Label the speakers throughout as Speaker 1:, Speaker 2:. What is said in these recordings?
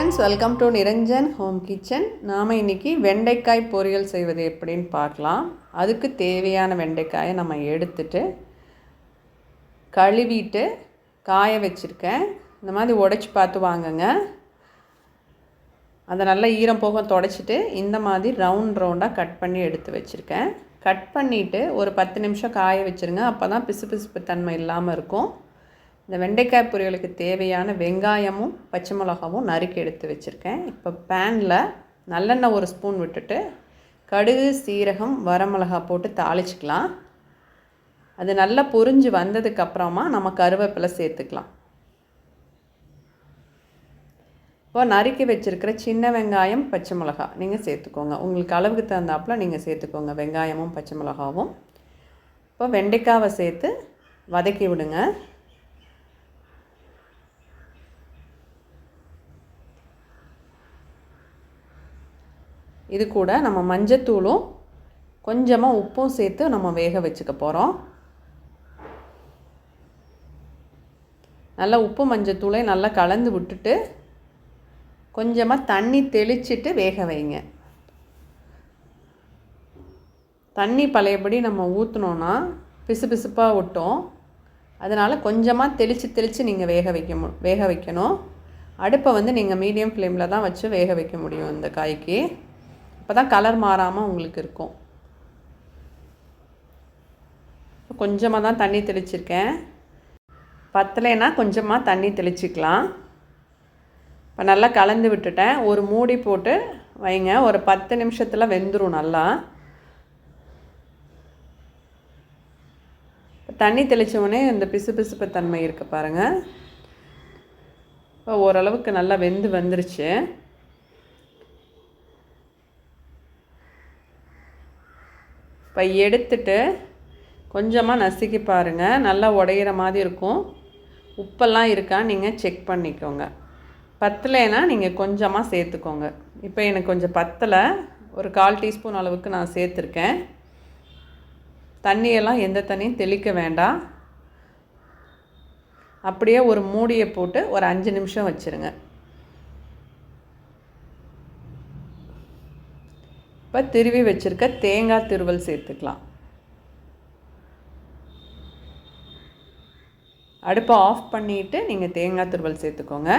Speaker 1: Friends welcome to Niranjan home kitchen நாம் இன்றைக்கி வெண்டைக்காய் பொரியல் செய்வது எப்படின்னு பார்க்கலாம். அதுக்கு தேவையான வெண்டைக்காயை நம்ம எடுத்துட்டு கழுவிட்டு காய வச்சுருக்கேன். இந்த மாதிரி உடச்சி பார்த்து வாங்குங்க. அதை நல்லா ஈரம் போக தொடச்சிட்டு இந்த மாதிரி ரவுண்ட் ரவுண்டாக கட் பண்ணி எடுத்து வச்சுருக்கேன். கட் பண்ணிவிட்டு ஒரு பத்து நிமிஷம் காய வச்சுருங்க. அப்போ தான் பிசு பிசுப்பு தன்மை இல்லாமல் இருக்கும். இந்த வெண்டைக்காய் பொரியலுக்கு தேவையான வெங்காயமும் பச்சை மிளகாவும் நறுக்கி எடுத்து வச்சுருக்கேன். இப்போ பேனில் நல்லெண்ணெய் ஒரு ஸ்பூன் விட்டுட்டு கடுகு சீரகம் வரமிளகா போட்டு தாளிச்சிக்கலாம். அது நல்லா பொரிஞ்சு வந்ததுக்கப்புறமா நம்ம கருவேப்பிலை சேர்த்துக்கலாம். இப்போ நறுக்கி வச்சுருக்கிற சின்ன வெங்காயம் பச்சை மிளகா நீங்கள் சேர்த்துக்கோங்க. உங்களுக்கு அளவுக்கு தகுந்தாப்பில் நீங்கள் சேர்த்துக்கோங்க. வெங்காயமும் பச்சை மிளகாவும். இப்போ வெண்டைக்காவை சேர்த்து வதக்கி விடுங்க. இது கூட நம்ம மஞ்சத்தூளும் கொஞ்சமாக உப்பும் சேர்த்து நம்ம வேக வச்சுக்க போகிறோம் நல்லா உப்பு மஞ்சத்தூளை நல்லா கலந்து விட்டுட்டு கொஞ்சமாக தண்ணி தெளிச்சிட்டு வேக வைங்க. தண்ணி பழையபடி நம்ம ஊற்றினோன்னா பிசு பிசுப்பாக விட்டோம் அதனால் கொஞ்சமாக தெளித்து தெளித்து நீங்கள் வேக வைக்க மு வேக வைக்கணும். அடுப்பை வந்து நீங்கள் மீடியம் ஃப்ளேமில் தான் வச்சு வேக வைக்க முடியும் இந்த காய்க்கு. அப்போ தான் கலர் மாறாமல் உங்களுக்கு இருக்கும். கொஞ்சமாக தான் தண்ணி தெளிச்சிருக்கேன். பத்தலைன்னா கொஞ்சமாக தண்ணி தெளிச்சிக்கலாம். இப்போ நல்லா கலந்து விட்டுட்டேன். ஒரு மூடி போட்டு வைங்க. ஒரு பத்து நிமிஷத்தில் வெந்துடும் நல்லா. தண்ணி தெளித்தவுடனே இந்த பிசு பிசுப்பு தன்மை இருக்குது பாருங்கள் இப்போ ஓரளவுக்கு நல்லா வெந்து வந்துருச்சு. இப்போ எடுத்துட்டு கொஞ்சமாக நசுக்கி பாருங்கள் நல்லா உடையிற மாதிரி இருக்கும். உப்பெல்லாம் இருக்கா? நீங்கள் செக் பண்ணிக்கோங்க. பத்தலைன்னா நீங்கள் கொஞ்சமாக சேர்த்துக்கோங்க. இப்போ எனக்கு கொஞ்சம் பத்தலை. ஒரு கால் டீஸ்பூன் அளவுக்கு நான் சேர்த்துருக்கேன். தண்ணியெல்லாம் எந்த தண்ணியும் தெளிக்க வேண்டாம். அப்படியே ஒரு மூடியை போட்டு ஒரு அஞ்சு நிமிஷம் வச்சுருங்க. இப்போ திருவி வச்சுருக்க தேங்காய் திருவல் சேர்த்துக்கலாம். அடுப்பை ஆஃப் பண்ணிவிட்டு நீங்கள் தேங்காய் திருவல் சேர்த்துக்கோங்க.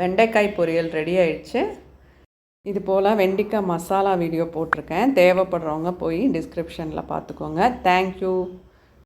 Speaker 1: வெண்டைக்காய் பொரியல் ரெடி ஆயிடுச்சு. இது போல் வெண்டைக்காய் மசாலா வீடியோ போட்டிருக்கேன். தேவைப்படுறவங்க போய் டிஸ்கிரிப்ஷனில் பார்த்துக்கோங்க. தேங்க்யூ